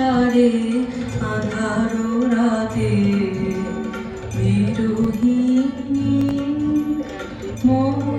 সংসারে আধার রাতে বিরোহী মন